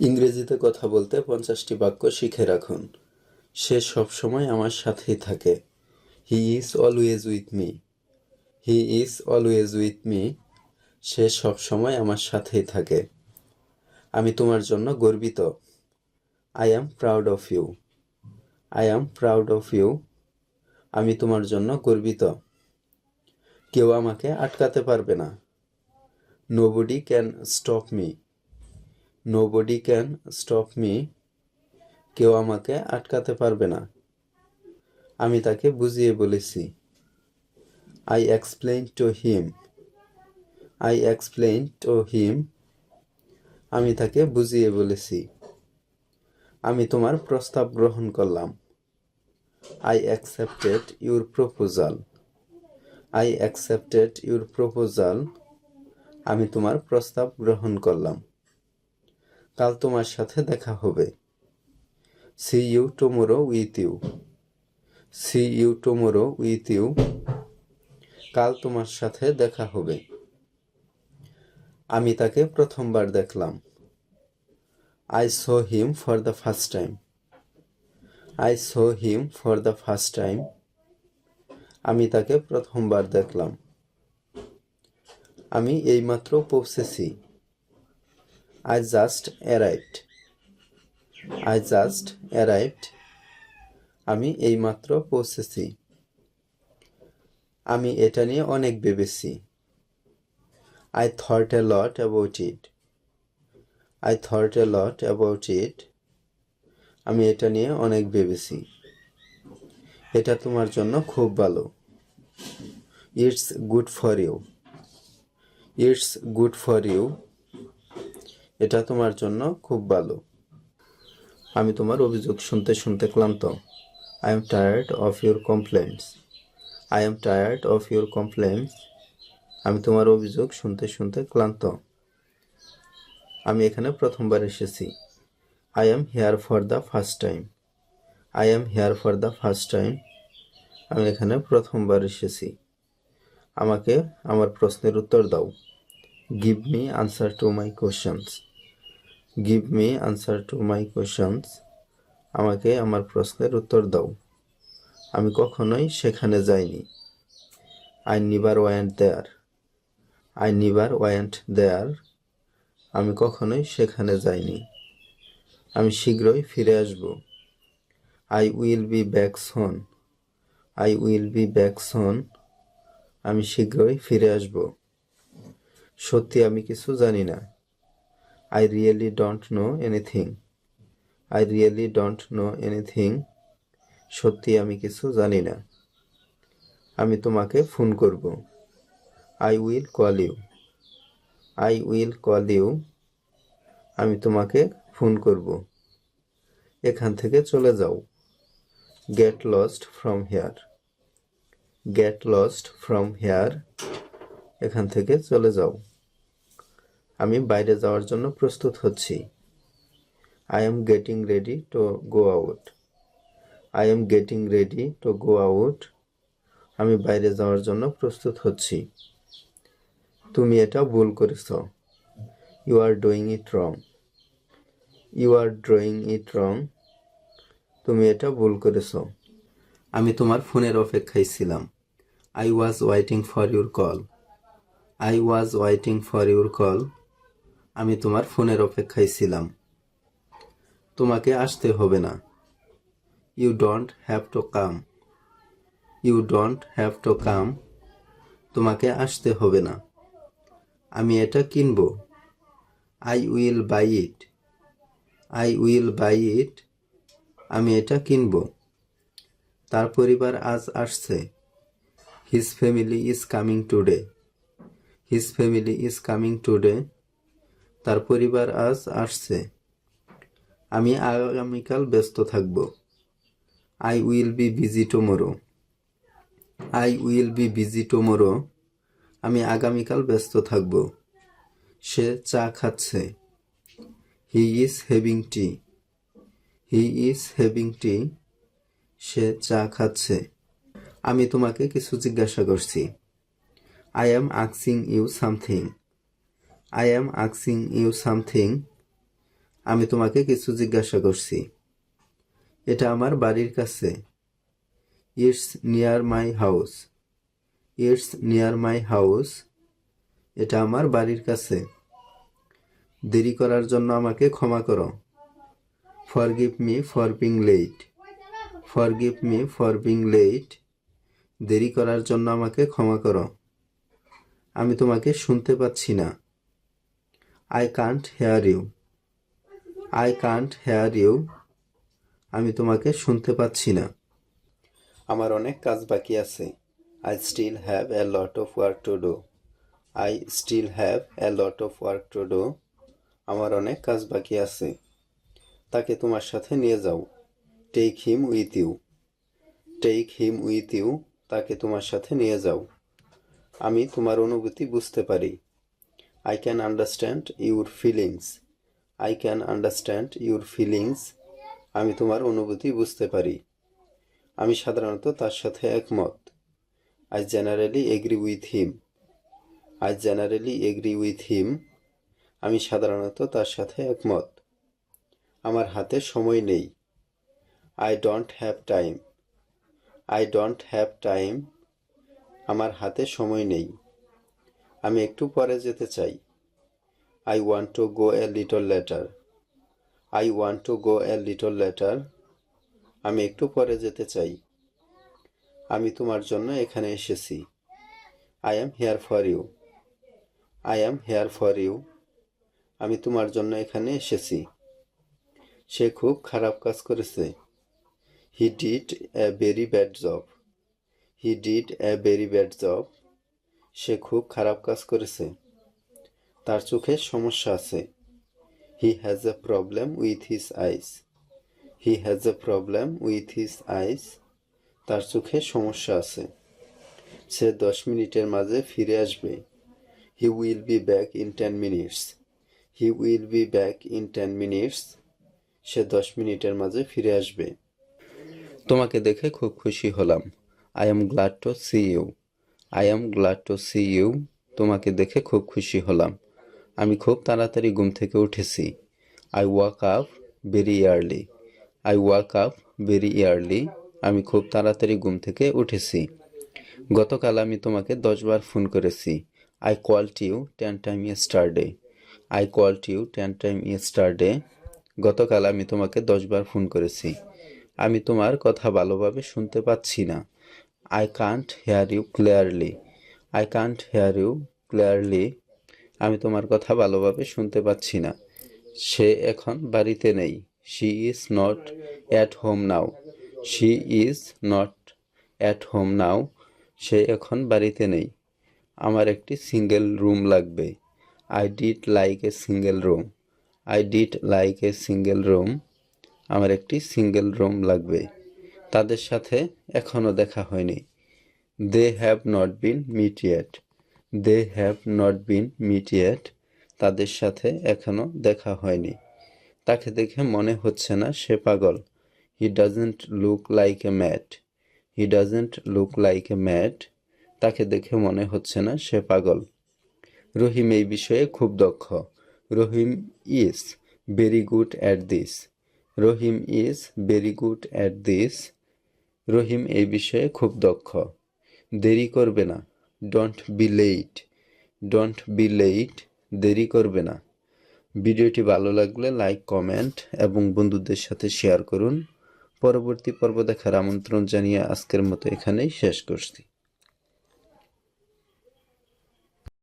ইংরেজিতে কথা বলতে পঞ্চাশটি বাক্য শিখে রাখুন। সে সবসময় আমার সাথেই থাকে। He is always with me he is always with me সে সবসময় আমার সাথেই থাকে। আমি তোমার জন্য গর্বিত। I am proud of you I am proud of you আমি তোমার জন্য গর্বিত। কেউ আমাকে আটকাতে পারবে না। Nobody can stop me nobody can stop me কেউ আমাকে আটকাতে পারবে না। আমি তাকে বুঝিয়ে বলেছি। I explain to him I explain to him আমি তাকে বুঝিয়ে বলেছি। আমি তোমার প্রস্তাব গ্রহণ করলাম। I accepted your proposal I accepted your proposal আমি তোমার প্রস্তাব গ্রহণ করলাম। কাল তোমার সাথে দেখা হবে। See you tomorrow with you see you tomorrow with you কাল তোমার সাথে দেখা হবে। আমি তাকে প্রথমবার দেখলাম। I saw him for the first time I saw him for the first time আমি তাকে প্রথমবার দেখলাম। আমি এইমাত্র পৌঁছেছি। I just arrived I just arrived আমি এইমাত্র পৌঁছেছি। আমি এটা নিয়ে অনেক ভেবেছি। I thought a lot about it I thought a lot about it আমি এটা নিয়ে অনেক ভেবেছি। এটা তোমার জন্য খুব ভালো। It's good for you it's good for you এটা তোমার জন্য খুব ভালো। আমি তোমার অভিযোগ শুনতে শুনতে ক্লান্ত। I am tired of your complaints I am tired of your complaints আমি তোমার অভিযোগ শুনতে শুনতে ক্লান্ত। আমি এখানে প্রথমবার এসেছি। I am here for the first time I am here for the first time আমি এখানে প্রথমবার এসেছি। আমাকে আমার প্রশ্নের উত্তর দাও। Give me answer to my questions give me answer to my questions আমাকে আমার প্রশ্নের উত্তর দাও। আমি কখনোই সেখানে যাইনি। I never want there I never want there আমি কখনোই সেখানে যাইনি। আমি শীঘ্রই ফিরে আসব। I will be back soon I will be back soon আমি শীঘ্রই ফিরে আসব। সত্যি আমি কিছু জানি না। I really don't know anything I really don't know anything সত্যি আমি কিছু জানি না। আমি তোমাকে ফোন করব। I will call you I will call you আমি তোমাকে ফোন করব। এখান থেকে চলে যাও। Get lost from here get lost from here এখান থেকে চলে যাও। আমি বাইরে যাওয়ার জন্য প্রস্তুত হচ্ছি। I am getting ready to go out I am getting ready to go out আমি বাইরে যাওয়ার জন্য প্রস্তুত হচ্ছি। তুমি এটা ভুল করেছ। You are doing it wrong you are drawing it wrong তুমি এটা ভুল করেছ। আমি তোমার ফোনের অপেক্ষায় ছিলাম। I was waiting for your call I was waiting for your call আমি তোমার ফোনের অপেক্ষায় ছিলাম। তোমাকে আসতে হবে না। You don't have to come you don't have to come তোমাকে আসতে হবে না। আমি এটা কিনবো। I will buy it I will buy it আমি এটা কিনবো। তার পরিবার আজ আসছে। His family is coming today his family is coming today তার পরিবার আজ আসছে। আমি আগামীকাল ব্যস্ত থাকব। I will B busy tomorrow I will B busy tomorrow আমি আগামীকাল ব্যস্ত থাকব। সে চা খাচ্ছে। He is having tea he is having tea সে চা খাচ্ছে। আমি তোমাকে কিছু জিজ্ঞাসা করছি। I am আক্সিং you something I am আক্সিং you something আমি তোমাকে কিছু জিজ্ঞাসা করছি। এটা আমার বাড়ির কাছে। It's near my house it's near my house এটা আমার বাড়ির কাছে। দেরি করার জন্য আমাকে ক্ষমা করো। Forgive me for being late forgive me for being late দেরি করার জন্য আমাকে ক্ষমা করো। আমি তোমাকে শুনতে পাচ্ছি না। I can't hear you I can't hear you আমি তোমাকে শুনতে পাচ্ছি না। আমার অনেক কাজ বাকি আছে। I still have a lot of work to do I still have a lot of work to do আমার অনেক কাজ বাকি আছে। তাকে তোমার সাথে নিয়ে যাও। Take him with you take him with you তাকে তোমার সাথে নিয়ে যাও। আমি তোমার অনুভূতি বুঝতে পারি। I can understand your feelings I can understand your feelings আমি তোমার অনুভূতি বুঝতে পারি। আমি সাধারণত তার সাথে একমত। I generally agree with him I generally agree with him আমি সাধারণত তার সাথে একমত। আমার হাতে সময় নেই। I don't have time I don't have time আমার হাতে সময় নেই। আমি একটু পরে যেতে চাই। I want to go a little later I want to go a little later আমি একটু পরে যেতে চাই। আমি তোমার জন্য এখানে এসেছি। I am here for you I am here for you আমি তোমার জন্য এখানে এসেছি। সে খুব খারাপ কাজ করেছে। He did a very bad job he did a very bad job সে খুব খারাপ কাজ করেছে। তার চোখে সমস্যা আছে। He has a problem with his eyes he has a problem with his eyes তার চোখে সমস্যা আছে। সে দশ মিনিটের মাঝে ফিরে আসবে। He will be back in ten minutes he will be back in ten minutes সে দশ মিনিটের মাঝে ফিরে আসবে। তোমাকে দেখে খুব খুশি হলাম। I am glad to see you I am glad to see you তোমাকে দেখে খুব খুশি হলাম। আমি খুব তাড়াতাড়ি ঘুম থেকে উঠেছি। I woke up very early I woke up very early আমি খুব তাড়াতাড়ি ঘুম থেকে উঠেছি। গতকাল আমি তোমাকে দশবার ফোন করেছি। I called you ten time yesterday I called you ten time yesterday গতকাল আমি তোমাকে দশবার ফোন করেছি। আমি তোমার কথা ভালোভাবে শুনতে পাচ্ছি না। I can't hear you clearly I can't hear you clearly আমি তোমার কথা ভালোভাবে শুনতে পাচ্ছি না। সে এখন বাড়িতে নেই। She is not at home now she is not at home now সে এখন বাড়িতে নেই। আমার একটি সিঙ্গেল রুম লাগবে। I did like a single room I did like a single room আমার একটি সিঙ্গেল রুম লাগবে। তাদের সাথে এখনও দেখা হয়নি। They have not been met yet they have not been met yet তাদের সাথে এখনও দেখা হয়নি। তাকে দেখে মনে হচ্ছে না সে পাগল। He doesn't look like a mad he doesn't look like a mad তাকে দেখে মনে হচ্ছে না সে পাগল। রহিম এই বিষয়ে খুব দক্ষ। Rahim is very good at this Rahim is very good at this Rahim এই বিষয়ে খুব দক্ষ। দেরি করবে না। Don't be late don't be late দেরি করবে না। ভিডিওটি ভালো লাগলে লাইক কমেন্ট এবং বন্ধুদের সাথে শেয়ার করুন। পরবর্তী পর্ব দেখার আমন্ত্রণ জানিয়ে আজকের মতো এখানেই শেষ করছি।